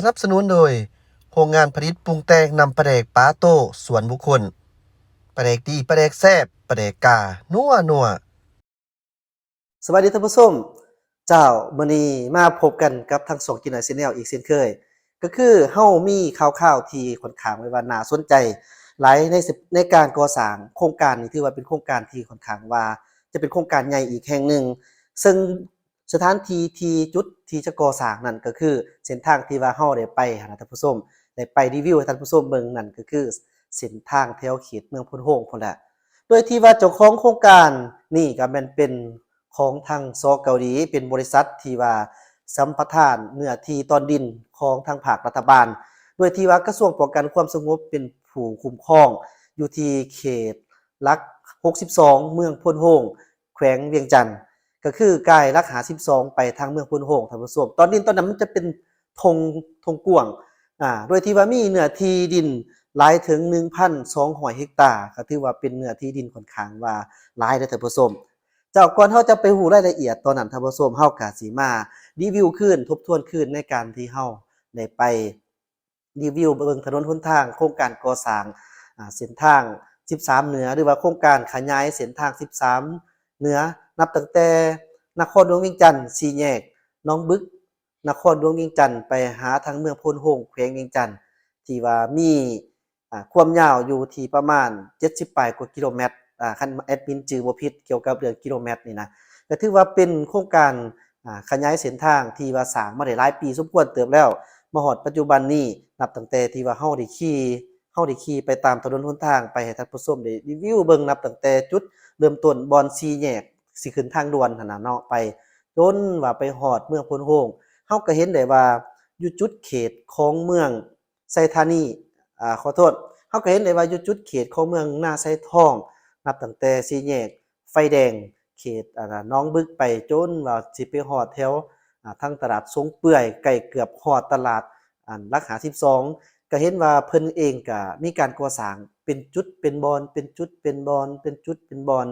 สนับสนุนโดย โรงงานผลิตปรุงแต่งนำปลาแดกปาโต้สวนบุคคลปลาแดกดีปลาแดกแซ่บปลาแดกกา นัวนัวสวัสดีท่านผู้ชมเจ้ามือนีมาพบกันกับทั้งสองกินหน่อซีแนลอีกเช่นเคย ก็คือเฮามีข่าวๆที่ค่อนข้างไว้ว่าน่าสนใจหลายในสิในการก่อสร้างโครงการนี้ถือว่าเป็นโครงการที่ค่อนข้างว่า จะเป็นโครงการใหญ่อีกแห่งหนึ่ง ซึ่ง สถานที่ที่จุดที่จะก่อสร้างนั่นก็คือ เส้นทางที่ว่าเฮาได้ไปหาท่านผู้ชมได้ไปรีวิวให้ท่านผู้ชมเบิ่งนั่นก็คือเส้นทางแถวเขตเมืองพุนโฮงพุ่นแหละโดยที่ว่าเจ้าของโครงการนี่ก็แม่นเป็นของทางซอเกาหลี เป็นบริษัทที่ว่าสัมปทานเนื้อที่ตอนดินของทางภาครัฐบาล โดยที่ว่ากระทรวงป้องกันความสงบเป็นผู้คุ้มครอง อยู่ที่เขตลัก 62 เมืองพุนโฮงแขวงเวียงจันทน์ ก็คือกายลักหา 12 ไปทางเมืองพุนโฮงทานผู้ชมตอนดินตอนนั้นมันจะเป็นธงธงกวงอ่าโดยที่ว่ามีเนื้อที่ดินหลายถึง1,200เฮกตาร์ก็ถือว่าเป็นเนื้อที่ดินค่อนข้างว่าหลายเด้อท่านผู้ชมเจ้าก่อนเฮาจะไปฮู้รายละเอียดตอนนั้นท่านผู้ชมเฮาก็สิมารีวิวคืนทบทวนคืนในการที่เฮาได้ไปรีวิวเบิ่งถนนหนทาง โครงการก่อสร้างอ่าเส้นทาง 13 เหนือหรือว่าโครงการขยายเส้นทาง 13 เหนือนับตั้งแต่นครหลวงเวียงจันทน์สี่แยกน้องบึก นครหลวงเวียงจันทน์ไปหาทางเมืองพนโฮงแขวงเวียงจันทน์ที่ว่ามีความยาวอยู่ที่ประมาณ 70ปลายกว่ากิโลเมตรอ่าคันแอดมินจือบ่ผิดเกี่ยวกับเรื่องกิโลเมตรนี่นะก็ถือว่าเป็นโครงการอ่าขยายเส้นทางที่ว่าสางมาได้หลายปีสมควรเติบแล้วมาฮอดปัจจุบันนี้นับตั้งแต่ที่ว่าเฮาได้ขี่าได้ขี่ไปตามถนนหนทางไปให้ท่านผู้ชมได้รีวิวเบิ่งนับตั้งแต่จุดเริ่มต้นบอน4แยกสิขึ้นทางด่วนหนน่ะเนาะไปจนว่าไปฮอดเมืองพนโฮงเฮาก็เห็นได้ว่าอยู่จุดเขตของเมืองไซธานีอ่าขอโทษเฮาก็เห็นได้ว่าอยู่จุดเขตของเมืองหน้าไซทอง นับตั้งแต่สี่แยกไฟแดงเขตอ่าน้องบึกไปจนว่าสิไปฮอดแถวอ่าทางตลาดสงเปื่อยใกล้เกือบฮอดตลาดอันรักหา12 ก็เห็นว่าเพิ่นเองก็มีการก่อสร้างเป็นจุดเป็นบอนเป็นจุดเป็นบอนเป็นจุดเป็นบอน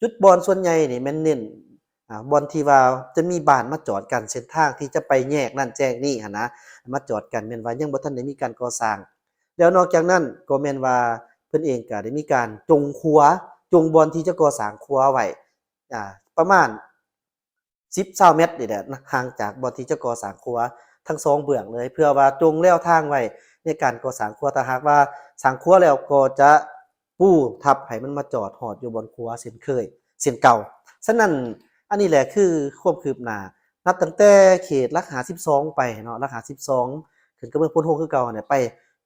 จุดบอนส่วนใหญ่นี่แม่นเน้นอ่าบอนที่ว่าจะมีบ้านมาจอดกันเส้นทางที่จะไปแยกนั่นแจ้งนี่หั่นนะมาจอดกันแม่นว่ายังบ่ทันได้มีการก่อสร้าง แล้วนอกจากนั้นก็แม่นว่าเพิ่นเองก็ได้มีการจงขัวจงบอนที่จะก่อสร้างขัวไว้อ่าประมาณ10 20เมตรนี่แหละห่างจากบอนที่จะก่อสร้างขัวทั้งสองเบื้องเลย เพื่อว่าจงแนวทางไว้ ในการก่อสร้างขัวถ้าหากว่าสร้างขัวแล้วก็จะปูทับให้มันมาจอดหอดอยู่บนขัวเส้นเคยเส้นเก่าฉะนั้นอันนี้แหละคือความคืบหน้านับตั้งแต่เขตลักหา 12 ไปเนาะลักหา 12ขึ้นกับเมืองพนโฮงคือเก่าเนี่ยไป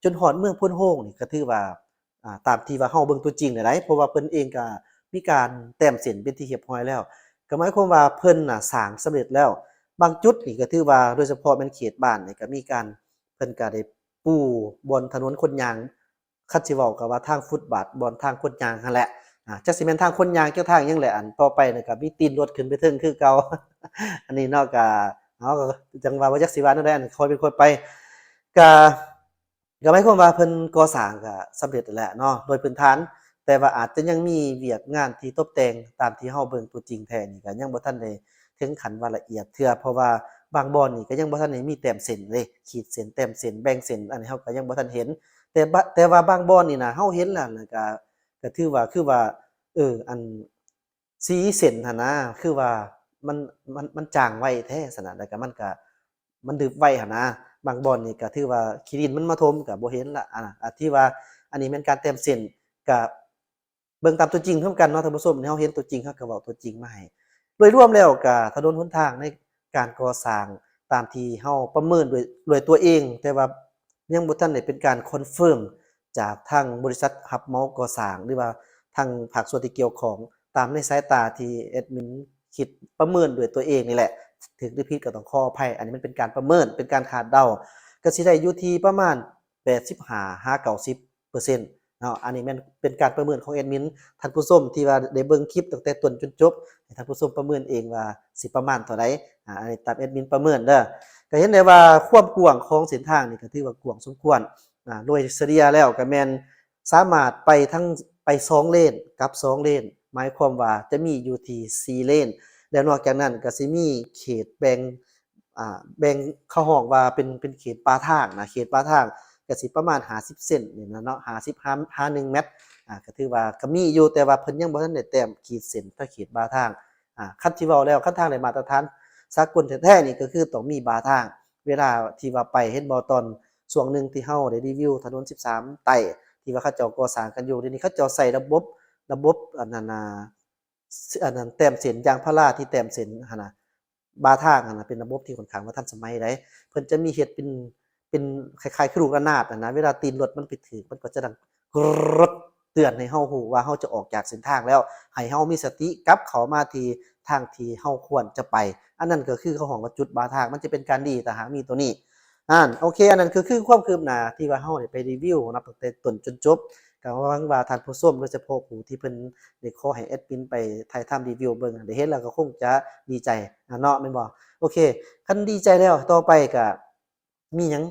จนหอดเมืองพนโฮงนี่ก็ถือว่าตามที่ว่าเฮาเบิ่งตัวจริงได้เพราะว่าเพิ่นเองก็มีการแต้มเส้นเป็นที่เรียบร้อยแล้ว ก็หมายความว่าเพิ่นน่ะสร้างสำเร็จแล้ว บางจุดนี่ก็ถือว่าโดยเฉพาะแม่นเขตบ้านนี่ก็มีการเพิ่นก็ได้ ปูบนถนนคนยางคัดสิเว้าก็ว่าทางฟุตบาทบนทางคนยางนั่นแหละอ่าจักสิแม่นทางคนยางจักทางยังแหละอันต่อไปนี่ก็มีตีนรถขึ้นไปถึงคือเก่าอันนี้เนาะก็เฮาก็จังว่าว่าจักสิว่านั่นแหละอันคอยเป็นคนไปก็ก็หมายความว่าเพิ่นก่อสร้างก็สำเร็จแล้วแหละเนาะโดยพื้นฐาน แต่ว่าอาจจะยังมีเวียกงานที่ตกแต่งตามที่เฮาเบิ่งตัวจริงแท้นี่ก็ยังบ่ทันได้ถึงขันว่าละเอียดเทื่อเพราะว่า บางบอนนี่ก็ยังบ่ทันได้มีแต้มเส้นเลยขีดเส้นแต้มเส้นแบ่งเส้นอันนี้เฮาก็ยังบ่ทันเห็น แต่แต่ว่าบางบอนนี่นะเฮาเห็นแล้วนะก็ก็ถือว่าคือว่าเอออันสีเส้นหั่นนะคือว่ามันมันมันจางไวแท้ซั่นน่ะแล้วก็มันก็มันดึบไวหั่นนะบางบอนนี่ก็ถือว่าขี้ดินมันมาถมก็บ่เห็นละอ่าอ่าที่ว่าอันนี้แม่นการแต้มเส้นก็เบิ่งตามตัวจริงพร้อมกันเนาะท่านผู้ชมเฮาเห็นตัวจริงเฮาก็เว้าตัวจริงมาให้โดยรวมแล้วก็ถนนหนทางใน การก่อสร้างตามที่เฮาประเมินด้วยด้วยตัวเอง แต่ว่ายังบ่ทันได้เป็นการคอนเฟิร์มจากทางบริษัทรับเมาก่อสร้างหรือว่าทางภาคส่วนที่เกี่ยวของตามในสายตาที่แอดมินคิดประเมินด้วยตัวเองนี่แหละ ถึงหรือผิดก็ต้องขออภัยอันนี้มันเป็นการประเมินเป็นการคาดเดาก็สิได้อยู่ที่ประมาณ85 5 90%เนาะอันนี้ม่นเป็นการประเมินของแอดมินท่านผู้ชมที่ว่าได้เบิ่งคลิปตั้งแต่ต้นจนจบให้ท่านผู้ชมประเมินเองว่าสิประมาณเท่าใด อันนี้ตามแอดมินประเมินเด้อก็เห็นได้ว่าความกว้างของเส้นทางนี่ก็ถือว่ากว้างสมควรอ่าโดยเฉลี่ยแล้วก็แมนสามารถไปทั้งไปสองเลนกับสองเลนหมายความว่าจะมีอยู่ที่สี่เลนแล้วนอกจากนั้นก็สิมีเขตแบ่งอ่าแบ่งเขาห้องว่าเป็นเป็นเขตป่าทางนะเขตป่าทางก็สิประมาณ 50 เซนนี่นะเนาะ50หาหา1เมตรอ่าก็ถือว่าก็มีอยู่แต่ว่าเพิ่นยังบ่ทันได้แต้มขีดเส้นถ้าเขตป่าทางอ่าคันที่เว้าแล้วคันทางได้มาตรฐาน สากลแท้ๆนี่ก็คือต้องมีบาทาง เวลาที่ว่าไปเฮ็ดบ่ตอนช่วงหนึ่งที่เฮาได้รีวิวถนน 13 ไต่ที่ว่าเขาเจ้าก่อสร้างกันอยู่เดี๋ยวนี้เขาเจ้าใส่ระบบระบบอันนั้นน่ะอันนั้นแต้มเส้นยางพาราที่แต้มเส้นหั่นน่ะบาทางอะนะเป็นระบบที่ค่อนข้างว่าทันสมัยได้เพิ่นจะมีเฮ็ดเป็นเป็นคล้ายๆคือลูกระนาดอะนะเวลาตีนรถมันไปถึงมันก็จะดังกรดเตือนให้เฮาฮู้ว่าเฮาจะออกจากเส้นทางแล้วให้เฮามีสติกลับเข้ามาที่ ทางที่เฮาควรจะไป อันนั้นก็คือเขาห้องว่าจุดบาทางมันจะเป็นการดีแต่หากมีตัวนี้อ่านโอเค อันนั้นคือคือความคืบหน้าที่ว่าเฮาได้ไปรีวิวนับตั้งแต่ต้นจนจบก็หวังว่าท่านผู้ชมโดยเฉพาะผู้ที่เพิ่นได้ขอให้แอดมินไปถ่ายทำรีวิวเบิ่งได้เห็นแล้วก็คงจะดีใจอะเนาะแม่นบ่โอเคคันดีใจแล้วต่อไปก็มีหยัง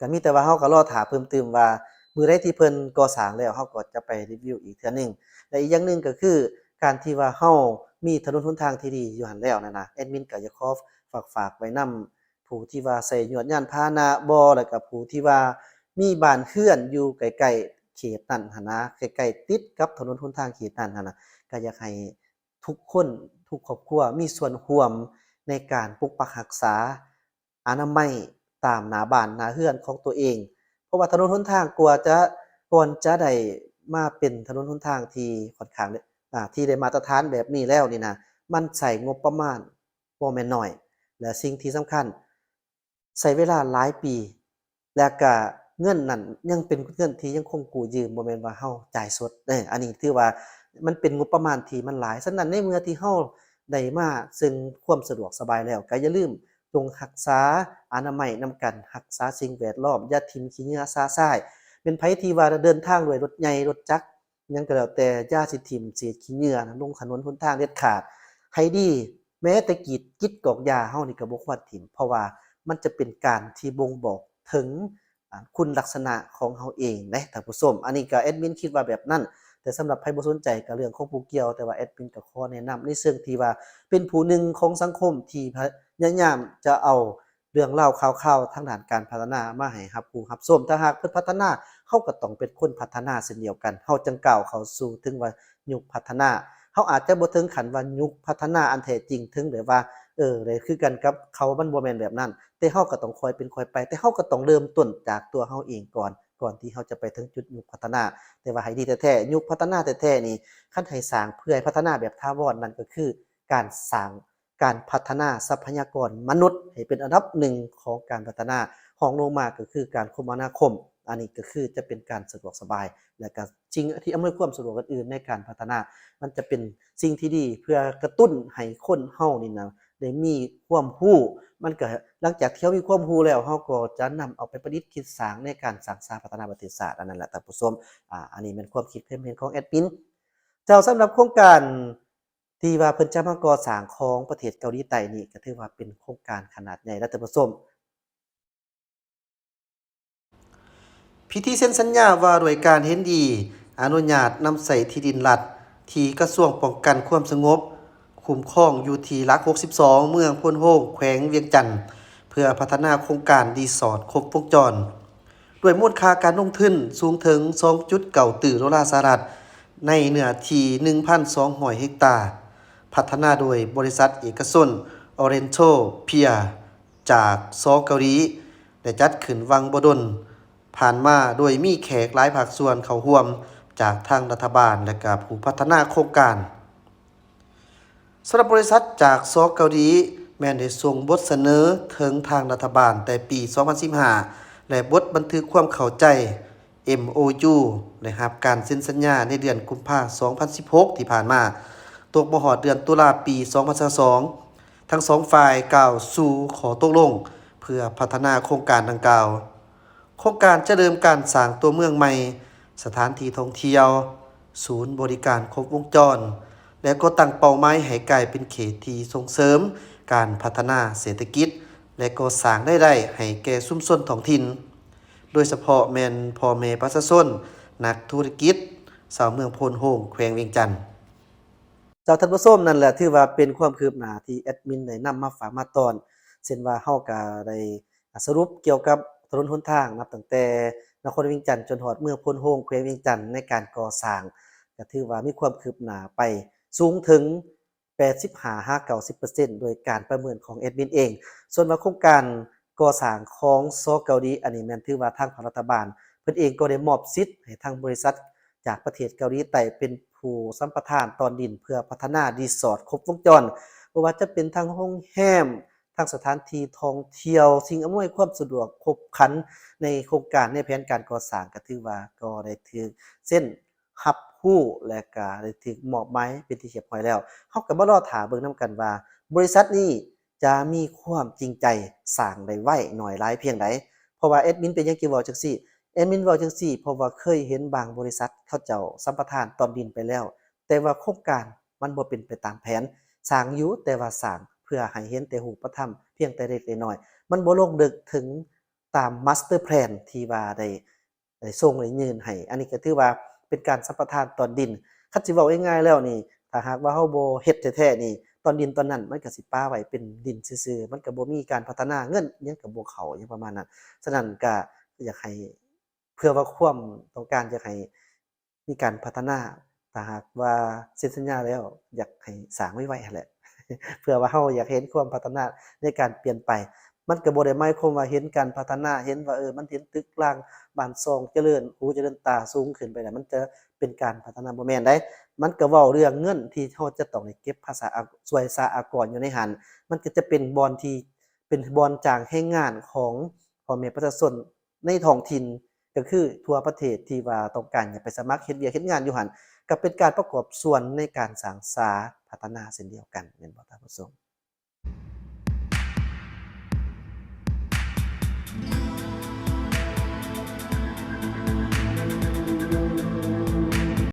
ก็มีแต่ว่าเฮาก็รอท่าเพิ่มเติมว่ามื้อใดที่เพิ่นก่อสร้างแล้วเฮาก็จะไปรีวิวอีกเทื่อนึงและอีกอย่างหนึงก็คือการที่ว่าเฮา มีถนนหนทางที่ดีอยู่หันแล้วนั่นะแอดมินก็อยากขอฝากฝากไว้นำผู้ที่ว่าใช้ยวดยานพาหนะบ่แล้วก็ผู้ที่ว่ามีบ้านเรือนอยู่ใกล้ๆเขตนั้นหันะใกล้ๆติดกับถนนหนทางเขตนั้นหันะก็อยากให้ทุกคนทุกครอบครัวมีส่วนร่วมในการปกปักรักษาอนามัยตามหนาบ้านหนาเรือนของตัวเอง เพราะว่าถนนหนทางกว่าจะก่อนจะได้มาเป็นถนนหนทางที่ค่อนข้างได้อ่า ที่ได้มาตรฐานแบบนี้แล้วนี่นะมันใช้งบประมาณบ่แม่นน้อย และสิ่งที่สำคัญใช้เวลาหลายปี แล้วก็เงินนั้นยังเป็นเงินที่ยังคงกู้ยืมบ่แม่นว่าเฮาจ่ายสดเด้ออันนี้ถือว่ามันเป็นงบประมาณที่มันหลายฉะนั้นในเมื่อที่เฮาได้มาซึ่งความสะดวกสบายแล้วก็อย่าลืมจงรักษาอนามัยนำกันรักษาสิ่งแวดล้อมอย่าทิ่มขี้เหงื่อซาซ้ายเป็นไผที่ว่าเดินทางด้วยรถใหญ่รถจักร ยังก็แล้วแต่อย่าสิทิ่มเศษขี้เหงื่อนะลงถนนหนทางเด็ดขาดให้ดีแม้แต่กีดกิดกอกยาเฮานี่ก็บ่ควรทิ่มเพราะว่ามันจะเป็นการที่บ่งบอกถึงคุณลักษณะของเฮาเองนะท่านผู้ชมอันนี้ก็แอดมินคิดว่าแบบนั้น แต่สำหรับใครบ่สนใจกับเรื่องของผู้เกี่ยว แต่ว่าแอดมินก็ขอแนะนำในเชิงที่ว่าเป็นผู้หนึ่งของสังคมที่พยายามจะเอา เรื่องเล่าข่าวๆทางด้านการพัฒนามาให้ครับรู้รับชมถ้าหากเพิ่นพัฒนาเฮาก็ต้องเป็นคนพัฒนาเช่นเดียวกันเฮาจังก้าวเขาสู่ถึงว่ายุคพัฒนาเฮาอาจจะบ่ถึงขันว่ายุคพัฒนาอันแท้จริงถึงแบบว่าเออเลยคือกันกับเขามันบ่แม่นแบบนั้น แต่เฮาก็ต้องคอยเป็นคอยไป แต่เฮาก็ต้องเริ่มต้นจากตัวเฮาเองก่อนก่อนที่เฮาจะไปถึงจุดยุคพัฒนา แต่ว่าให้ดีแท้ๆยุคพัฒนาแท้ๆนี่คันให้สร้างเพื่อให้พัฒนาแบบถาวรนั่นก็คือการสร้าง การพัฒนาทรัพยากรมนุษย์ ให้เป็นอันดับหนึ่งของการพัฒนาของลงมาก็คือการคมนาคม อันนี้ก็คือจะเป็นการสะดวกสบาย และก็สิ่งที่อำนวยความสะดวกอื่นในการพัฒนา มันจะเป็นสิ่งที่ดีเพื่อกระตุ้นให้คนเฮานี่นะได้มีความรู้มันก็หลังจากที่เฮามีความรู้แล้วเฮาก็จะนำเอาไปประดิษฐ์คิดสร้างในการสร้างสรรค์พัฒนาประเทศชาติอันนั้นแหละท่านผู้ชมอ่าอันนี้เป็นความคิดความเห็นของแอดมินเจ้าสำหรับโครงการ ที่ว่าเพิ่นจะมาก่อสร้างของประเทศเกาหลีใต้นี่ก็ถือว่าเป็นโครงการขนาดใหญ่และท่านผู้ชมพิธีเซ็นสัญญาว่าด้วยการเห็นดี อนุญาตนำใส่ที่ดินรัฐที่กระทรวงป้องกันความสงบ คุ้มครองอยู่ที่ลัก 62 เมืองพนโฮงแขวงเวียงจันทน์เพื่อพัฒนาโครงการรีสอร์ทครบวงจร ด้วยมูลค่าการลงทุนสูงถึง 2.9 ตื่อดอลลาร์สหรัฐ ในเนื้อที่1,200เฮกตาร์ พัฒนาโดยบริษัทเอกชน Oriental Pier จากซอเกาหลีได้จัดขึ้นวังบดลผ่านมาโดยมีแขกหลายภาคส่วนเข้าร่วมจากทางรัฐบาลและกับผู้พัฒนาโครงการสำหรับบริษัทจากซอเกาหลีแม้นได้ส่งบทเสนอถึงทางรัฐบาลแต่ปี 2015 และบทบันทึกความเข้าใจ MOU และรับการเซ็นสัญญาในเดือนกุมภาพันธ์ 2016 ที่ผ่านมา ตกมหอดเดือนตุลาปี 2022ทั้งสองฝ่ายกล่าวสู่ขอตกลง เพื่อพัฒนาโครงการดังกล่าว โครงการจะเริ่มการสร้างตัวเมืองใหม่ สถานที่ท่องเที่ยว ศูนย์บริการครบวงจร และก็ตั้งเป้าหมายให้กลายเป็นเขตที่ส่งเสริม การพัฒนาเศรษฐกิจ และก็สร้างได้ได้ให้แก่ชุมชนท้องถิ่น โดยเฉพาะแมนพ่อแม่ประชาชนนักธุรกิจสาวเมืองโพนโฮงแขวงเวียงจันทน์ จ้าท่านผู้ชมนั่นแหละถือว่าเป็นความคืบหน้าที่แอดมินได้นำมาฝากมาตอนเช่นว่าเฮาก็ได้สรุปเกี่ยวกับถนนหนทางนับตั้งแต่นครเวียงจันทน์จนฮอดเมืองพนโฮงแขวงเวียงจันทน์ในการก่อสร้างก็ถือว่ามีความคืบหน้าไปสูงถึง 85-90%โดยการประเมินของแอดมินเอง ส่วนว่าโครงการก่อสร้างของซอเกาหลีอันนี้แม่นถือว่าทางภาครัฐบาล เพิ่นเองก็ได้มอบสิทธิ์ให้ทางบริษัท จากประเทศเกาหลีใต้เป็นผู้สัมปทานตอนดินเพื่อพัฒนารีสอร์ทครบวงจรบ่ว่าจะเป็นทางโรงแรมทางสถานที่ท่องเที่ยว สิ่งอำนวยความสะดวกครบครันในโครงการในแผนการก่อสร้างก็ถือว่าก็ได้ถือเส้นรับรู้และก็ได้ถูกมอบหมายเป็นที่เรียบร้อยแล้วเฮาก็มารอท่าเบิ่งนํกันว่า บริษัทนี้จะมีความจริงใจสร้างได้ไวน้อยหลายเพียงใดเพราะว่าแอดมินเป็นยังสิเว้าจังซี่ แอดมินว้าจังซี่เพราะว่าเคยเห็นบางบริษัทเขาเจ้าสัมปทานตอนดินไปแล้ว แต่ว่าโครงการมันบ่เป็นไปตามแผนสร้างอยู่แต่ว่าสร้างเพื่อให้เห็นแต่รูปธรรมเพียงแต่เล็กแต่น้อย มันบ่ลงลึกถึงตามมาสเตอร์แพลนที่ว่าได้ได้ส่งได้ยืนให้อันนี้ก็ถือว่าเป็นการสัมปทานตอนดินคันสิเว้าง่ายๆแล้วนี่ถ้าหากว่าเฮาบ่เฮ็ดแท้ๆนี่ตอนดินตอนนั้นมันก็สิป้าไว้เป็นดินซื่อๆมันก็บ่มีการพัฒนาเงินอิหยังก็บ่เข้าอิหยังประมาณนั้นฉะนั้นก็อยากให้ เพื่อว่าความต้องการอยากให้มีการพัฒนาถ้าหากว่าเซ็นสัญญาแล้ว อยากให้สางไวๆหั้นแหละเพื่อว่าเราอยากเห็นความพัฒนาในการเปลี่ยนไป มันก็บ่ได้หมายความว่าเห็นการพัฒนา เห็นว่าเออ มันเห็นตึกรางบ้านซองเจริญหูเจริญตาสูงขึ้นไปแล้วมันจะเป็นการพัฒนาบ่แม่นได้ มันก็เว้าเรื่องเงินที่เราจะต้องเก็บภาษาอาช่วยสหกรณ์อยู่ในหัน มันก็จะเป็นบอนที่เป็นบอนจ้างให้งานของพ่อแม่ประชาชนในท้องถิ่น ก็คือทั่วประเทศที่ว่าต้องการอยากไปสมัครเฮ็ดเวียกเฮ็ดงานอยู่หั่นก็เป็นการประกอบส่วนในการสร้างสาพัฒนาเช่นเดียวกันแม่นบ่ท่านผู้ชม